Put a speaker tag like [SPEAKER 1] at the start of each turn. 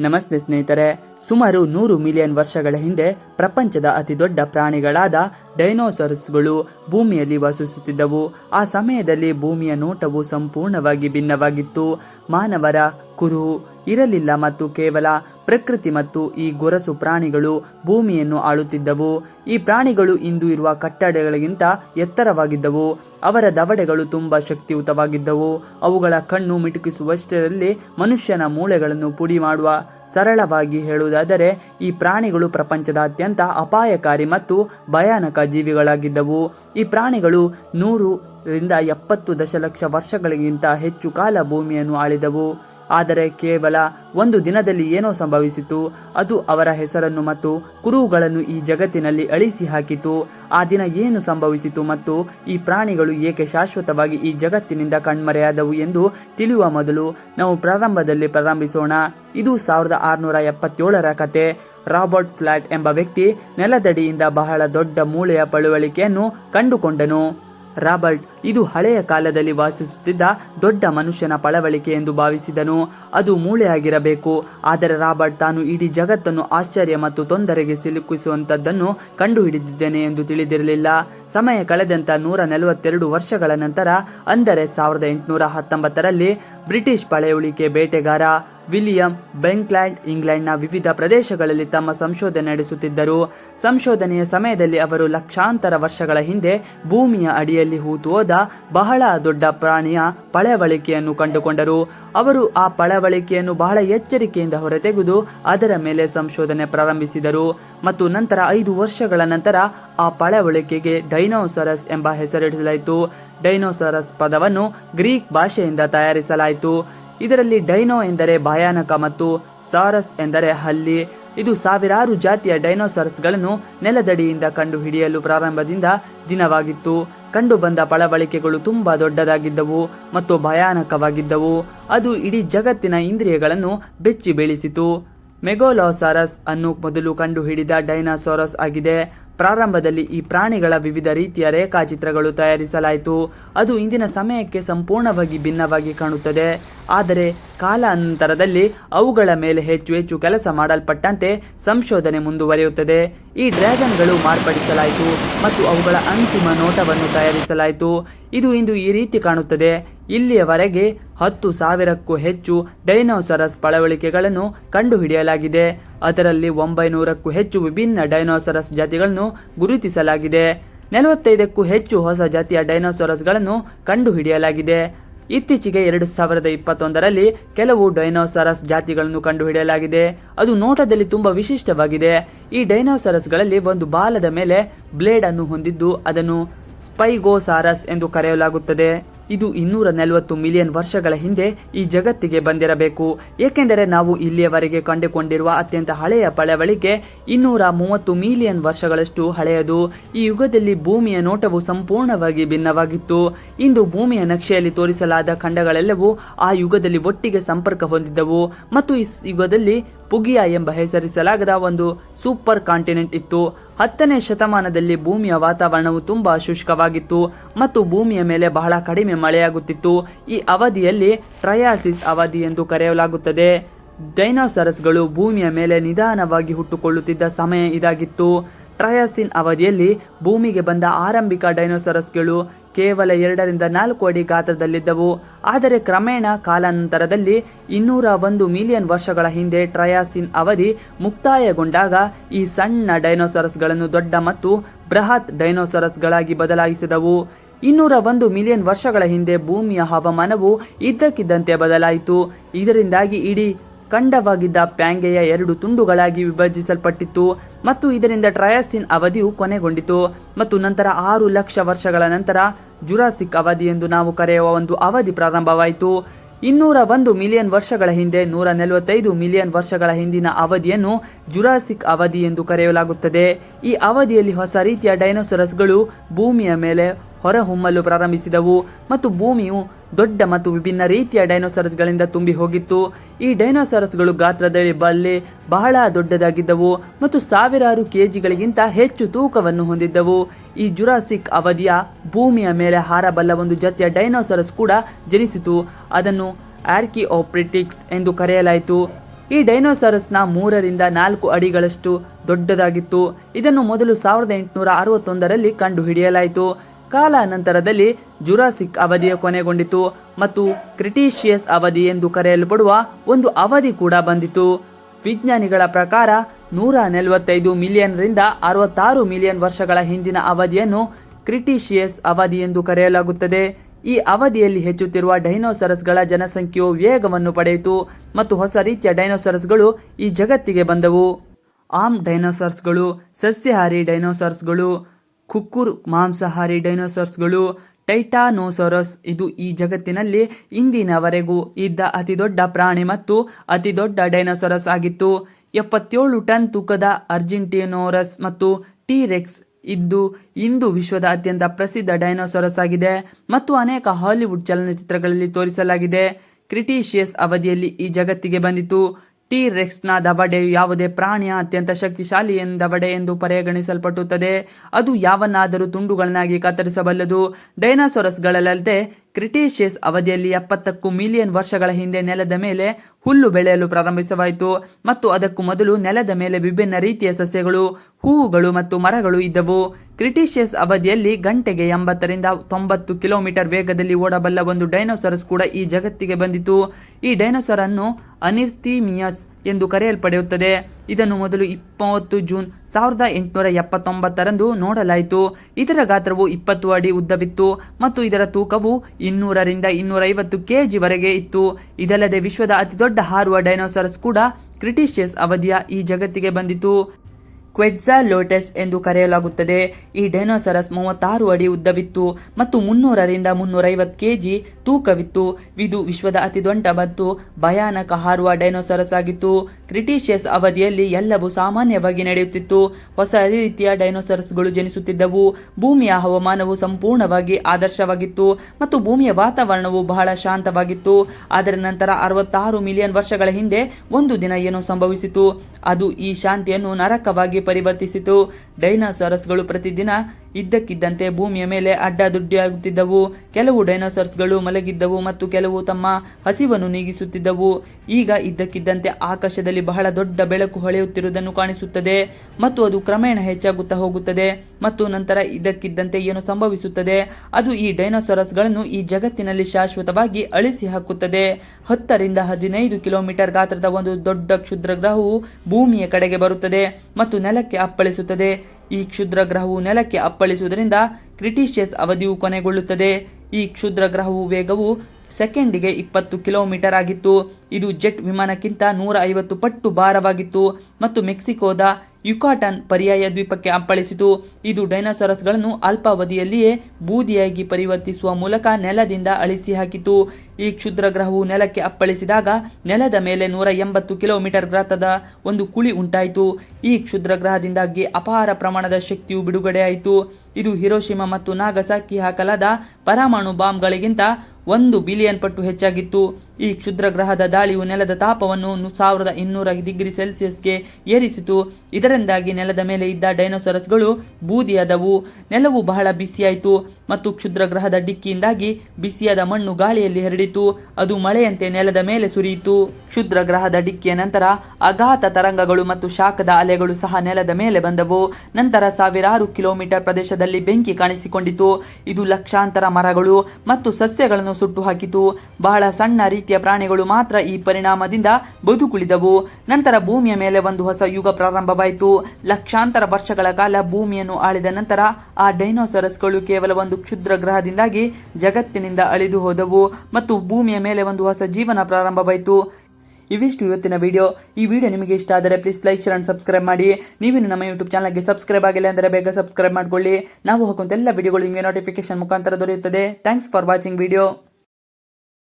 [SPEAKER 1] ನಮಸ್ತೆ ಸ್ನೇಹಿತರೆ, ಸುಮಾರು ನೂರು ಮಿಲಿಯನ್ ವರ್ಷಗಳ ಹಿಂದೆ ಪ್ರಪಂಚದ ಅತಿದೊಡ್ಡ ಪ್ರಾಣಿಗಳಾದ ಡೈನೋಸರ್ಸ್ಗಳು ಭೂಮಿಯಲ್ಲಿ ವಾಸಿಸುತ್ತಿದ್ದವು. ಆ ಸಮಯದಲ್ಲಿ ಭೂಮಿಯ ನೋಟವು ಸಂಪೂರ್ಣವಾಗಿ ಭಿನ್ನವಾಗಿತ್ತು. ಮಾನವರ ಕುರು ಇರಲಿಲ್ಲ ಮತ್ತು ಕೇವಲ ಪ್ರಕೃತಿ ಮತ್ತು ಈ ಗೊರಸು ಪ್ರಾಣಿಗಳು ಭೂಮಿಯನ್ನು ಆಳುತ್ತಿದ್ದವು. ಈ ಪ್ರಾಣಿಗಳು ಇಂದು ಇರುವ ಕಟ್ಟಡಗಳಿಗಿಂತ ಎತ್ತರವಾಗಿದ್ದವು. ಅವರ ದವಡೆಗಳು ತುಂಬಾ ಶಕ್ತಿಯುತವಾಗಿದ್ದವು. ಅವುಗಳ ಕಣ್ಣು ಮಿಟುಕಿಸುವಷ್ಟರಲ್ಲಿ ಮನುಷ್ಯನ ಮೂಳೆಗಳನ್ನು ಪುಡಿ ಮಾಡುವ. ಸರಳವಾಗಿ ಹೇಳುವುದಾದರೆ, ಈ ಪ್ರಾಣಿಗಳು ಪ್ರಪಂಚದ ಅತ್ಯಂತ ಅಪಾಯಕಾರಿ ಮತ್ತು ಭಯಾನಕ ಜೀವಿಗಳಾಗಿದ್ದವು. ಈ ಪ್ರಾಣಿಗಳು ನೂರು ರಿಂದ ಎಪ್ಪತ್ತು ದಶಲಕ್ಷ ವರ್ಷಗಳಿಗಿಂತ ಹೆಚ್ಚು ಕಾಲ ಭೂಮಿಯನ್ನು ಆಳಿದವು. ಆದರೆ ಕೇವಲ ಒಂದು ದಿನದಲ್ಲಿ ಏನೋ ಸಂಭವಿಸಿತು. ಅದು ಅವರ ಹೆಸರನ್ನು ಮತ್ತು ಕುರುಹುಗಳನ್ನು ಈ ಜಗತ್ತಿನಲ್ಲಿ ಅಳಿಸಿ ಹಾಕಿತು. ಆ ದಿನ ಏನು ಸಂಭವಿಸಿತು ಮತ್ತು ಈ ಪ್ರಾಣಿಗಳು ಏಕೆ ಶಾಶ್ವತವಾಗಿ ಈ ಜಗತ್ತಿನಿಂದ ಕಣ್ಮರೆಯಾದವು ಎಂದು ತಿಳಿಯುವ ಮೊದಲು ನಾವು ಪ್ರಾರಂಭದಲ್ಲಿ ಪ್ರಾರಂಭಿಸೋಣ. ಇದು ಸಾವಿರದ ಆರುನೂರ ಎಪ್ಪತ್ತೇಳರ ಕತೆ. ರಾಬರ್ಟ್ ಫ್ಲಾಟ್ ಎಂಬ ವ್ಯಕ್ತಿ ನೆಲದಡಿಯಿಂದ ಬಹಳ ದೊಡ್ಡ ಮೂಳೆಯ ಪಳುವಳಿಕೆಯನ್ನು ಕಂಡುಕೊಂಡನು. ರಾಬರ್ಟ್, ಇದು ಹಳೆಯ ಕಾಲದಲ್ಲಿ ವಾಸಿಸುತ್ತಿದ್ದ ದೊಡ್ಡ ಮನುಷ್ಯನ ಪಳವಳಿಕೆ ಎಂದು ಭಾವಿಸಿದನು. ಅದು ಮೂಳೆಯಾಗಿರಬೇಕು. ಆದರೆ ರಾಬರ್ಟ್ ತಾನು ಇಡೀ ಜಗತ್ತನ್ನು ಆಶ್ಚರ್ಯ ಮತ್ತು ತೊಂದರೆಗೆ ಸಿಲುಕಿಸುವಂತದ್ದನ್ನು ಕಂಡುಹಿಡಿದಿದ್ದೇನೆ ಎಂದು ತಿಳಿದಿರಲಿಲ್ಲ. ಸಮಯ ಕಳೆದಂತ ನೂರ ನಲವತ್ತೆರಡು ವರ್ಷಗಳ ನಂತರ, ಅಂದರೆ ಸಾವಿರದ ಎಂಟುನೂರ ಹತ್ತೊಂಬತ್ತರಲ್ಲಿ ಬ್ರಿಟಿಷ್ ಪಳೆಯುಳಿಕೆ ಬೇಟೆಗಾರ ವಿಲಿಯಂ ಬೆಂಕ್ಲ್ಯಾಂಡ್, ಇಂಗ್ಲೆಂಡ್ನ ವಿವಿಧ ಪ್ರದೇಶಗಳಲ್ಲಿ ತಮ್ಮ ಸಂಶೋಧನೆ ನಡೆಸುತ್ತಿದ್ದರು. ಸಂಶೋಧನೆಯ ಸಮಯದಲ್ಲಿ ಅವರು ಲಕ್ಷಾಂತರ ವರ್ಷಗಳ ಹಿಂದೆ ಭೂಮಿಯ ಅಡಿಯಲ್ಲಿ ಹೂತು ಬಹಳ ದೊಡ್ಡ ಪ್ರಾಣಿಯ ಪಳೆಯವಳಿಕೆಯನ್ನು ಕಂಡುಕೊಂಡರು. ಅವರು ಆ ಪಳವಳಿಕೆಯನ್ನು ಬಹಳ ಎಚ್ಚರಿಕೆಯಿಂದ ಹೊರತೆಗೆದು ಅದರ ಮೇಲೆ ಸಂಶೋಧನೆ ಪ್ರಾರಂಭಿಸಿದರು ಮತ್ತು ನಂತರ ಐದು ವರ್ಷಗಳ ನಂತರ ಆ ಪಳವಳಿಕೆಗೆ ಡೈನೋಸರಸ್ ಎಂಬ ಹೆಸರಿಡಲಾಯಿತು. ಡೈನೋಸರಸ್ ಪದವನ್ನು ಗ್ರೀಕ್ ಭಾಷೆಯಿಂದ ತಯಾರಿಸಲಾಯಿತು. ಇದರಲ್ಲಿ ಡೈನೋ ಎಂದರೆ ಭಯಾನಕ ಮತ್ತು ಸಾರಸ್ ಎಂದರೆ ಹಲ್ಲಿ. ಇದು ಸಾವಿರಾರು ಜಾತಿಯ ಡೈನೋಸಾರಸ್ಗಳನ್ನು ನೆಲದಡಿಯಿಂದ ಕಂಡು ಹಿಡಿಯಲು ಪ್ರಾರಂಭದಿಂದ ದಿನವಾಗಿತ್ತು. ಕಂಡುಬಂದ ಪಳವಳಿಕೆಗಳು ತುಂಬಾ ದೊಡ್ಡದಾಗಿದ್ದವು ಮತ್ತು ಭಯಾನಕವಾಗಿದ್ದವು. ಅದು ಇಡೀ ಜಗತ್ತಿನ ಇಂದ್ರಿಯಗಳನ್ನು ಬೆಚ್ಚಿ ಬೀಳಿಸಿತು ಮೆಗೋಲೋಸಾರಸ್ ಅನ್ನು ಮೊದಲು ಕಂಡುಹಿಡಿದ ಡೈನಾಸೋರಸ್ ಆಗಿದೆ. ಪ್ರಾರಂಭದಲ್ಲಿ ಈ ಪ್ರಾಣಿಗಳ ವಿವಿಧ ರೀತಿಯ ರೇಖಾಚಿತ್ರಗಳು ತಯಾರಿಸಲಾಯಿತು. ಅದು ಇಂದಿನ ಸಮಯಕ್ಕೆ ಸಂಪೂರ್ಣವಾಗಿ ಭಿನ್ನವಾಗಿ ಕಾಣುತ್ತದೆ. ಆದರೆ ಕಾಲಾನಂತರದಲ್ಲಿ ಅವುಗಳ ಮೇಲೆ ಹೆಚ್ಚು ಹೆಚ್ಚು ಕೆಲಸ ಮಾಡಲ್ಪಟ್ಟಂತೆ ಸಂಶೋಧನೆ ಮುಂದುವರಿಯುತ್ತದೆ. ಈ ಡ್ರ್ಯಾಗನ್ಗಳು ಮಾರ್ಪಡಿಸಲಾಯಿತು ಮತ್ತು ಅವುಗಳ ಅಂತಿಮ ನೋಟವನ್ನು ತಯಾರಿಸಲಾಯಿತು. ಇದು ಇಂದು ಈ ರೀತಿ ಕಾಣುತ್ತದೆ. ಇಲ್ಲಿಯವರೆಗೆ ಹತ್ತು ಸಾವಿರಕ್ಕೂ ಹೆಚ್ಚು ಡೈನೋಸರಸ್ ಪಳವಳಿಕೆಗಳನ್ನು ಕಂಡುಹಿಡಿಯಲಾಗಿದೆ. ಅದರಲ್ಲಿ ಒಂಬೈನೂರಕ್ಕೂ ಹೆಚ್ಚು ವಿಭಿನ್ನ ಡೈನೋಸರಸ್ ಜಾತಿಗಳನ್ನು ಗುರುತಿಸಲಾಗಿದೆ. ನಲವತ್ತೈದಕ್ಕೂ ಹೆಚ್ಚು ಹೊಸ ಜಾತಿಯ ಡೈನೋಸರಸ್ಗಳನ್ನು ಕಂಡುಹಿಡಿಯಲಾಗಿದೆ. ಇತ್ತೀಚೆಗೆ ಎರಡು ಸಾವಿರದ ಇಪ್ಪತ್ತೊಂದರಲ್ಲಿ ಕೆಲವು ಡೈನೋಸಾರಸ್ ಜಾತಿಗಳನ್ನು ಕಂಡುಹಿಡಿಯಲಾಗಿದೆ. ಅದು ನೋಟದಲ್ಲಿ ತುಂಬಾ ವಿಶಿಷ್ಟವಾಗಿದೆ. ಈ ಡೈನೋಸಾರಸ್ಗಳಲ್ಲಿ ಒಂದು ಬಾಲದ ಮೇಲೆ ಬ್ಲೇಡ್ ಅನ್ನು ಹೊಂದಿದ್ದು ಅದನ್ನು ಸ್ಪೈಗೋಸಾರಸ್ ಎಂದು ಕರೆಯಲಾಗುತ್ತದೆ. ಇದು ಇನ್ನೂರ ನಲವತ್ತು ಮಿಲಿಯನ್ ವರ್ಷಗಳ ಹಿಂದೆ ಈ ಜಗತ್ತಿಗೆ ಬಂದಿರಬೇಕು. ಏಕೆಂದರೆ ನಾವು ಇಲ್ಲಿಯವರೆಗೆ ಕಂಡುಕೊಂಡಿರುವ ಅತ್ಯಂತ ಹಳೆಯ ಪಳವಳಿಕೆ ಇನ್ನೂರ ಮೂವತ್ತು ಮಿಲಿಯನ್ ವರ್ಷಗಳಷ್ಟು ಹಳೆಯದು. ಈ ಯುಗದಲ್ಲಿ ಭೂಮಿಯ ನೋಟವು ಸಂಪೂರ್ಣವಾಗಿ ಭಿನ್ನವಾಗಿತ್ತು. ಇಂದು ಭೂಮಿಯ ನಕ್ಷೆಯಲ್ಲಿ ತೋರಿಸಲಾದ ಖಂಡಗಳೆಲ್ಲವೂ ಆ ಯುಗದಲ್ಲಿ ಒಟ್ಟಿಗೆ ಸಂಪರ್ಕ ಹೊಂದಿದ್ದವು. ಮತ್ತು ಈ ಯುಗದಲ್ಲಿ ಪುಗಿಯಾ ಎಂಬ ಹೆಸರಿಸಲಾಗದ ಒಂದು ಸೂಪರ್ ಕಾಂಟಿನೆಂಟ್ ಇತ್ತು. ಹತ್ತನೇ ಶತಮಾನದಲ್ಲಿ ಭೂಮಿಯ ವಾತಾವರಣವು ತುಂಬಾ ಶುಷ್ಕವಾಗಿತ್ತು ಮತ್ತು ಭೂಮಿಯ ಮೇಲೆ ಬಹಳ ಕಡಿಮೆ ಮಳೆಯಾಗುತ್ತಿತ್ತು. ಈ ಅವಧಿಯಲ್ಲಿ ಟ್ರಯಾಸಿಸ್ ಅವಧಿ ಎಂದು ಕರೆಯಲಾಗುತ್ತದೆ. ಡೈನೋಸರಸ್ಗಳು ಭೂಮಿಯ ಮೇಲೆ ನಿಧಾನವಾಗಿ ಹುಟ್ಟುಕೊಳ್ಳುತ್ತಿದ್ದ ಸಮಯ ಇದಾಗಿತ್ತು. ಟ್ರಯಾಸಿನ್ ಅವಧಿಯಲ್ಲಿ ಭೂಮಿಗೆ ಬಂದ ಆರಂಭಿಕ ಡೈನೋಸರಸ್ಗಳು ಕೇವಲ ಎರಡರಿಂದ ನಾಲ್ಕು ಅಡಿ ಗಾತ್ರದಲ್ಲಿದ್ದವು. ಆದರೆ ಕ್ರಮೇಣ ಕಾಲಾನಂತರದಲ್ಲಿ ಇನ್ನೂರ ಒಂದು ಮಿಲಿಯನ್ ವರ್ಷಗಳ ಹಿಂದೆ ಟ್ರಯಾಸಿನ್ ಅವಧಿ ಮುಕ್ತಾಯಗೊಂಡಾಗ ಈ ಸಣ್ಣ ಡೈನೋಸರಸ್ಗಳನ್ನು ದೊಡ್ಡ ಮತ್ತು ಬೃಹತ್ ಡೈನೋಸರಸ್ಗಳಾಗಿ ಬದಲಾಯಿಸಿದವು. ಇನ್ನೂರ ಒಂದು ಮಿಲಿಯನ್ ವರ್ಷಗಳ ಹಿಂದೆ ಭೂಮಿಯ ಹವಾಮಾನವು ಇದ್ದಕ್ಕಿದ್ದಂತೆ ಬದಲಾಯಿತು. ಇದರಿಂದಾಗಿ ಇಡೀ ಖಂಡವಾಗಿದ್ದ ಪ್ಯಾಂಗೆಯ ಎರಡು ತುಂಡುಗಳಾಗಿ ವಿಭಜಿಸಲ್ಪಟ್ಟಿತ್ತು. ಮತ್ತು ಇದರಿಂದ ಟ್ರಯಾಸಿನ್ ಅವಧಿಯು ಕೊನೆಗೊಂಡಿತು. ಮತ್ತು ನಂತರ ಆರು ಲಕ್ಷ ವರ್ಷಗಳ ನಂತರ ಜುರಾಸಿಕ್ ಅವಧಿ ಎಂದು ನಾವು ಕರೆಯುವ ಒಂದು ಅವಧಿ ಪ್ರಾರಂಭವಾಯಿತು. ಇನ್ನೂರ ಒಂದು ಮಿಲಿಯನ್ ವರ್ಷಗಳ ಹಿಂದೆ ನೂರ ನಲವತ್ತೈದು ಮಿಲಿಯನ್ ವರ್ಷಗಳ ಹಿಂದಿನ ಅವಧಿಯನ್ನು ಜುರಾಸಿಕ್ ಅವಧಿ ಎಂದು ಕರೆಯಲಾಗುತ್ತದೆ. ಈ ಅವಧಿಯಲ್ಲಿ ಹೊಸ ರೀತಿಯ ಡೈನೋಸರಸ್ಗಳು ಭೂಮಿಯ ಮೇಲೆ ಹೊರಹೊಮ್ಮಲು ಪ್ರಾರಂಭಿಸಿದವು ಮತ್ತು ಭೂಮಿಯು ದೊಡ್ಡ ಮತ್ತು ವಿಭಿನ್ನ ರೀತಿಯ ಡೈನೋಸರಸ್ಗಳಿಂದ ತುಂಬಿ ಹೋಗಿತ್ತು. ಈ ಡೈನೋಸರಸ್ಗಳು ಗಾತ್ರದಲ್ಲಿ ಬಲ್ಲೆ ಬಹಳ ದೊಡ್ಡದಾಗಿದ್ದವು ಮತ್ತು ಸಾವಿರಾರು ಕೆಜಿಗಳಿಗಿಂತ ಹೆಚ್ಚು ತೂಕವನ್ನು ಹೊಂದಿದ್ದವು. ಈ ಜುರಾಸಿಕ್ ಅವಧಿಯ ಭೂಮಿಯ ಮೇಲೆ ಹಾರಬಲ್ಲ ಒಂದು ಜತಿಯ ಡೈನೋಸರಸ್ ಕೂಡ ಜನಿಸಿತು. ಅದನ್ನು ಆರ್ಕಿಯೋಪ್ರಿಟಿಕ್ಸ್ ಎಂದು ಕರೆಯಲಾಯಿತು. ಈ ಡೈನೋಸರಸ್ನ ಮೂರರಿಂದ ನಾಲ್ಕು ಅಡಿಗಳಷ್ಟು ದೊಡ್ಡದಾಗಿತ್ತು. ಇದನ್ನು ಮೊದಲು ಸಾವಿರದ ಎಂಟುನೂರ ಅರವತ್ತೊಂದರಲ್ಲಿ ಕಂಡುಹಿಡಿಯಲಾಯಿತು. ಕಾಲಾನಂತರದಲ್ಲಿ ಜುರಾಸಿಕ್ ಅವಧಿಯ ಕೊನೆಗೊಂಡಿತು ಮತ್ತು ಕ್ರಿಟೀಷಿಯಸ್ ಅವಧಿ ಎಂದು ಕರೆಯಲ್ಪಡುವ ಒಂದು ಅವಧಿ ಕೂಡ ಬಂದಿತು. ವಿಜ್ಞಾನಿಗಳ ಪ್ರಕಾರ ನೂರ ನಲವತ್ತೈದು ಮಿಲಿಯನ್ರಿಂದ ಅರವತ್ತಾರು ಮಿಲಿಯನ್ ವರ್ಷಗಳ ಹಿಂದಿನ ಅವಧಿಯನ್ನು ಕ್ರಿಟಿಷಿಯಸ್ ಅವಧಿ ಎಂದು ಕರೆಯಲಾಗುತ್ತದೆ. ಈ ಅವಧಿಯಲ್ಲಿ ಹೆಚ್ಚುತ್ತಿರುವ ಡೈನೋಸರಸ್ಗಳ ಜನಸಂಖ್ಯೆಯು ವೇಗವನ್ನು ಪಡೆಯಿತು ಮತ್ತು ಹೊಸ ರೀತಿಯ ಡೈನೋಸರಸ್ಗಳು ಈ ಜಗತ್ತಿಗೆ ಬಂದವು. ಆಮ್ ಡೈನೋಸರ್ಸ್ಗಳು, ಸಸ್ಯಹಾರಿ ಡೈನೋಸರ್ಸ್ಗಳು, ಕುಕ್ಕುರ್ ಮಾಂಸಾಹಾರಿ ಡೈನೋಸರ್ಸ್ಗಳು, ಟೈಟಾನೋಸರಸ್ ಇದು ಈ ಜಗತ್ತಿನಲ್ಲಿ ಇಂದಿನವರೆಗೂ ಇದ್ದ ಅತಿದೊಡ್ಡ ಪ್ರಾಣಿ ಮತ್ತು ಅತಿದೊಡ್ಡ ಡೈನೋಸರಸ್ ಆಗಿತ್ತು. ಎಪ್ಪತ್ತೇಳು ಟನ್ ತೂಕದ ಅರ್ಜೆಂಟಿನೋರಸ್ ಮತ್ತು ಟಿರೆಕ್ಸ್ ಇದ್ದು ಇಂದು ವಿಶ್ವದ ಅತ್ಯಂತ ಪ್ರಸಿದ್ಧ ಡೈನೋಸಾರಸ್ ಆಗಿದೆ ಮತ್ತು ಅನೇಕ ಹಾಲಿವುಡ್ ಚಲನಚಿತ್ರಗಳಲ್ಲಿ ತೋರಿಸಲಾಗಿದೆ. ಕ್ರಿಟಿಷಿಯಸ್ ಅವಧಿಯಲ್ಲಿ ಈ ಜಗತ್ತಿಗೆ ಬಂದಿತು. ಟಿ ನ ದವಡೆಯು ಯಾವುದೇ ಪ್ರಾಣಿಯ ಅತ್ಯಂತ ಶಕ್ತಿಶಾಲಿ ದವಡೆ ಎಂದು ಪರಿಗಣಿಸಲ್ಪಟ್ಟುತ್ತದೆ. ಅದು ಯಾವನ್ನಾದರೂ ತುಂಡುಗಳನ್ನಾಗಿ ಕತ್ತರಿಸಬಲ್ಲದು. ಡೈನಾಸೊರಸ್ಗಳಲ್ಲದೆ ಕ್ರಿಟಿಷಿಯಸ್ ಅವಧಿಯಲ್ಲಿ ಎಪ್ಪತ್ತಕ್ಕೂ ಮಿಲಿಯನ್ ವರ್ಷಗಳ ಹಿಂದೆ ನೆಲದ ಮೇಲೆ ಹುಲ್ಲು ಬೆಳೆಯಲು ಪ್ರಾರಂಭಿಸವಾಯಿತು. ಮತ್ತು ಅದಕ್ಕೂ ಮೊದಲು ನೆಲದ ಮೇಲೆ ವಿಭಿನ್ನ ರೀತಿಯ ಸಸ್ಯಗಳು, ಹೂವುಗಳು ಮತ್ತು ಮರಗಳು ಇದ್ದವು. ಕ್ರಿಟಿಷಿಯಸ್ ಅವಧಿಯಲ್ಲಿ ಗಂಟೆಗೆ ಎಂಬತ್ತರಿಂದ ತೊಂಬತ್ತು ಕಿಲೋಮೀಟರ್ ವೇಗದಲ್ಲಿ ಓಡಬಲ್ಲ ಒಂದು ಡೈನೋಸರಸ್ ಕೂಡ ಈ ಜಗತ್ತಿಗೆ ಬಂದಿತು. ಈ ಡೈನೋಸರ್ ಅನ್ನು ಅನಿರ್ತಿಮಿಯಸ್ ಎಂದು ಕರೆಯಲ್ಪಡೆಯುತ್ತದೆ ಇದನ್ನು ಮೊದಲು ಇಪ್ಪತ್ತು ಜೂನ್ ಸಾವಿರದ ಎಂಟುನೂರ ಎಪ್ಪತ್ತೊಂಬತ್ತರಂದು ನೋಡಲಾಯಿತು. ಇದರ ಗಾತ್ರವು ಇಪ್ಪತ್ತು ಅಡಿ ಉದ್ದವಿತ್ತು ಮತ್ತು ಇದರ ತೂಕವು ಇನ್ನೂರರಿಂದ ಇನ್ನೂರೈವತ್ತು ಕೆಜಿವರೆಗೆ ಇತ್ತು. ಇದಲ್ಲದೆ ವಿಶ್ವದ ಅತಿದೊಡ್ಡ ಹಾರುವ ಡೈನೋಸರಸ್ ಕೂಡ ಕ್ರಿಟಿಷಿಯಸ್ ಅವಧಿಯ ಈ ಜಗತ್ತಿಗೆ ಬಂದಿತು. ಕ್ವೆಟ್ಜಾಲೋಟೆಸ್ ಎಂದು ಕರೆಯಲಾಗುತ್ತದೆ. ಈ ಡೈನೋಸರಸ್ ಮೂವತ್ತಾರು ಅಡಿ ಉದ್ದವಿತ್ತು ಮತ್ತು ಮುನ್ನೂರರಿಂದ ಮುನ್ನೂರೈವತ್ತು ಕೆಜಿ ತೂಕವಿತ್ತು. ಇದು ವಿಶ್ವದ ಅತಿದೊಡ್ಡ ಮತ್ತು ಭಯಾನಕ ಹಾರುವ ಡೈನೋಸರಸ್ ಆಗಿತ್ತು. ಕ್ರಿಟಿಷಿಯಸ್ ಅವಧಿಯಲ್ಲಿ ಎಲ್ಲವೂ ಸಾಮಾನ್ಯವಾಗಿ ನಡೆಯುತ್ತಿತ್ತು. ಹೊಸ ರೀತಿಯ ಡೈನೋಸರಸ್ಗಳು ಜನಿಸುತ್ತಿದ್ದವು. ಭೂಮಿಯ ಹವಾಮಾನವು ಸಂಪೂರ್ಣವಾಗಿ ಆದರ್ಶವಾಗಿತ್ತು ಮತ್ತು ಭೂಮಿಯ ವಾತಾವರಣವು ಬಹಳ ಶಾಂತವಾಗಿತ್ತು. ಅದರ ನಂತರ ಅರವತ್ತಾರು ಮಿಲಿಯನ್ ವರ್ಷಗಳ ಹಿಂದೆ ಒಂದು ದಿನ ಏನೋ ಸಂಭವಿಸಿತು. ಅದು ಈ ಶಾಂತಿಯನ್ನು ನರಕವಾಗಿ ಪರಿವರ್ತಿಸಿತು. ಡೈನೋಸಾರಸ್ಗಳು ಪ್ರತಿದಿನ ಇದ್ದಕ್ಕಿದ್ದಂತೆ ಭೂಮಿಯ ಮೇಲೆ ಅಡ್ಡದುಡ್ಡಿಯಾಗುತ್ತಿದ್ದವು ಕೆಲವು ಡೈನೋಸರ್ಸ್ಗಳು ಮಲಗಿದ್ದವು ಮತ್ತು ಕೆಲವು ತಮ್ಮ ಹಸಿವನ್ನು ನೀಗಿಸುತ್ತಿದ್ದವು. ಈಗ ಇದ್ದಕ್ಕಿದ್ದಂತೆ ಆಕಾಶದಲ್ಲಿ ಬಹಳ ದೊಡ್ಡ ಬೆಳಕು ಹೊಳೆಯುತ್ತಿರುವುದನ್ನು ಕಾಣಿಸುತ್ತದೆ ಮತ್ತು ಅದು ಕ್ರಮೇಣ ಹೆಚ್ಚಾಗುತ್ತಾ ಹೋಗುತ್ತದೆ ಮತ್ತು ನಂತರ ಇದ್ದಕ್ಕಿದ್ದಂತೆ ಏನು ಸಂಭವಿಸುತ್ತದೆ? ಅದು ಈ ಡೈನೋಸರಸ್ಗಳನ್ನು ಈ ಜಗತ್ತಿನಲ್ಲಿ ಶಾಶ್ವತವಾಗಿ ಅಳಿಸಿ ಹಾಕುತ್ತದೆ. ಹತ್ತರಿಂದ ಹದಿನೈದು ಕಿಲೋಮೀಟರ್ ಗಾತ್ರದ ಒಂದು ದೊಡ್ಡ ಕ್ಷುದ್ರ ಗ್ರಹವು ಭೂಮಿಯ ಕಡೆಗೆ ಬರುತ್ತದೆ ಮತ್ತು ನೆಲಕ್ಕೆ ಅಪ್ಪಳಿಸುತ್ತದೆ. ಈ ಕ್ಷುದ್ರ ಗ್ರಹವು ನೆಲಕ್ಕೆ ಅಪ್ಪಳಿಸುವುದರಿಂದ ಕ್ರಿಟಿಷಿಯಸ್ ಅವಧಿಯು ಕೊನೆಗೊಳ್ಳುತ್ತದೆ. ಈ ಕ್ಷುದ್ರ ಗ್ರಹವು ವೇಗವು ಸೆಕೆಂಡಿಗೆ ಇಪ್ಪತ್ತು ಕಿಲೋಮೀಟರ್ ಆಗಿತ್ತು. ಇದು ಜೆಟ್ ವಿಮಾನಕ್ಕಿಂತ ನೂರ ಐವತ್ತು ಪಟ್ಟು ಭಾರವಾಗಿತ್ತು ಮತ್ತು ಮೆಕ್ಸಿಕೋದ ಯುಕಾಟನ್ ಪರ್ಯಾಯ ದ್ವೀಪಕ್ಕೆ ಅಪ್ಪಳಿಸಿತು. ಇದು ಡೈನೋಸಾರಸ್ಗಳನ್ನು ಅಲ್ಪಾವಧಿಯಲ್ಲಿಯೇ ಬೂದಿಯಾಗಿ ಪರಿವರ್ತಿಸುವ ಮೂಲಕ ನೆಲದಿಂದ ಅಳಿಸಿ ಹಾಕಿತು. ಈ ಕ್ಷುದ್ರ ಗ್ರಹವು ನೆಲಕ್ಕೆ ಅಪ್ಪಳಿಸಿದಾಗ ನೆಲದ ಮೇಲೆ ನೂರ ಎಂಬತ್ತು ಕಿಲೋಮೀಟರ್ ಗಾತ್ರದ ಒಂದು ಕುಳಿ ಉಂಟಾಯಿತು. ಈ ಕ್ಷುದ್ರ ಗ್ರಹದಿಂದಾಗಿ ಅಪಾರ ಪ್ರಮಾಣದ ಶಕ್ತಿಯು ಬಿಡುಗಡೆಯಾಯಿತು. ಇದು ಹಿರೋಶಿಮಾ ಮತ್ತು ನಾಗಸಾಕಿ ಹಾಕಲಾದ ಪರಮಾಣು ಬಾಂಬ್ಗಳಿಗಿಂತ ಒಂದು ಬಿಲಿಯನ್ ಪಟ್ಟು ಹೆಚ್ಚಾಗಿತ್ತು. ಈ ಕ್ಷುದ್ರ ಗ್ರಹದ ದಾಳಿಯು ನೆಲದ ತಾಪವನ್ನು ಸಾವಿರದ ಇನ್ನೂರ ಡಿಗ್ರಿ ಸೆಲ್ಸಿಯಸ್ಗೆ ಏರಿಸಿತು. ಇದರಿಂದಾಗಿ ನೆಲದ ಮೇಲೆ ಇದ್ದ ಡೈನೋಸಾರಸ್ಗಳು ಬೂದಿಯಾದವು. ನೆಲವು ಬಹಳ ಬಿಸಿಯಾಯಿತು ಮತ್ತು ಕ್ಷುದ್ರ ಗ್ರಹದ ಡಿಕ್ಕಿಯಿಂದಾಗಿ ಬಿಸಿಯಾದ ಮಣ್ಣು ಗಾಳಿಯಲ್ಲಿ ಹರಡಿತು. ಅದು ಮಳೆಯಂತೆ ನೆಲದ ಮೇಲೆ ಸುರಿಯಿತು. ಕ್ಷುದ್ರ ಗ್ರಹದ ಡಿಕ್ಕಿಯ ನಂತರ ಅಗಾಧ ತರಂಗಗಳು ಮತ್ತು ಶಾಖದ ಅಲೆಗಳು ಸಹ ನೆಲದ ಮೇಲೆ ಬಂದವು. ನಂತರ ಸಾವಿರಾರು ಕಿಲೋಮೀಟರ್ ಪ್ರದೇಶದಲ್ಲಿ ಬೆಂಕಿ ಕಾಣಿಸಿಕೊಂಡಿತು. ಇದು ಲಕ್ಷಾಂತರ ಮರಗಳು ಮತ್ತು ಸಸ್ಯಗಳನ್ನು ಸುಟ್ಟು ಹಾಕಿತು. ಬಹಳ ಸಣ್ಣ ರೀತಿಯ ಪ್ರಾಣಿಗಳು ಮಾತ್ರ ಈ ಪರಿಣಾಮದಿಂದ ಬದುಕುಳಿದವು. ನಂತರ ಭೂಮಿಯ ಮೇಲೆ ಒಂದು ಹೊಸ ಯುಗ ಪ್ರಾರಂಭವಾಯಿತು. ಲಕ್ಷಾಂತರ ವರ್ಷಗಳ ಕಾಲ ಭೂಮಿಯನ್ನು ಆಳಿದ ನಂತರ ಆ ಡೈನೋಸರಸ್ಗಳು ಕೇವಲ ಒಂದು ಕ್ಷುದ್ರ ಗ್ರಹದಿಂದಾಗಿ ಜಗತ್ತಿನಿಂದ ಅಳಿದು ಹೋದವು ಮತ್ತು ಭೂಮಿಯ ಮೇಲೆ ಒಂದು ಹೊಸ ಜೀವನ ಪ್ರಾರಂಭವಾಯಿತು. ಇವಿಷ್ಟು ಇವತ್ತಿನ ವಿಡಿಯೋ. ಈ ವಿಡಿಯೋ ನಿಮಗೆ ಇಷ್ಟ ಆದರೆ please like, share and subscribe ಮಾಡಿ. ನೀವಿನ್ನು ನಮ್ಮ ಯೂಟ್ಯೂಬ್ ಚಾನಲ್ಗೆ ಸಬ್ಸ್ಕ್ರೈಬ್ ಆಗಿಲ್ಲ ಅಂದರೆ ಬೇಗ ಸಬ್ಸ್ಕ್ರೈಬ್ ಮಾಡ್ಕೊಳ್ಳಿ. ನಾವು ಹಾಕುವಂಥ ಎಲ್ಲ ವಿಡಿಯೋಗಳು ನಿಮಗೆ ನೋಟಿಫಿಕೇಶನ್ ಮುಖಾಂತರ ದೊರೆಯುತ್ತದೆ. Thanks for watching video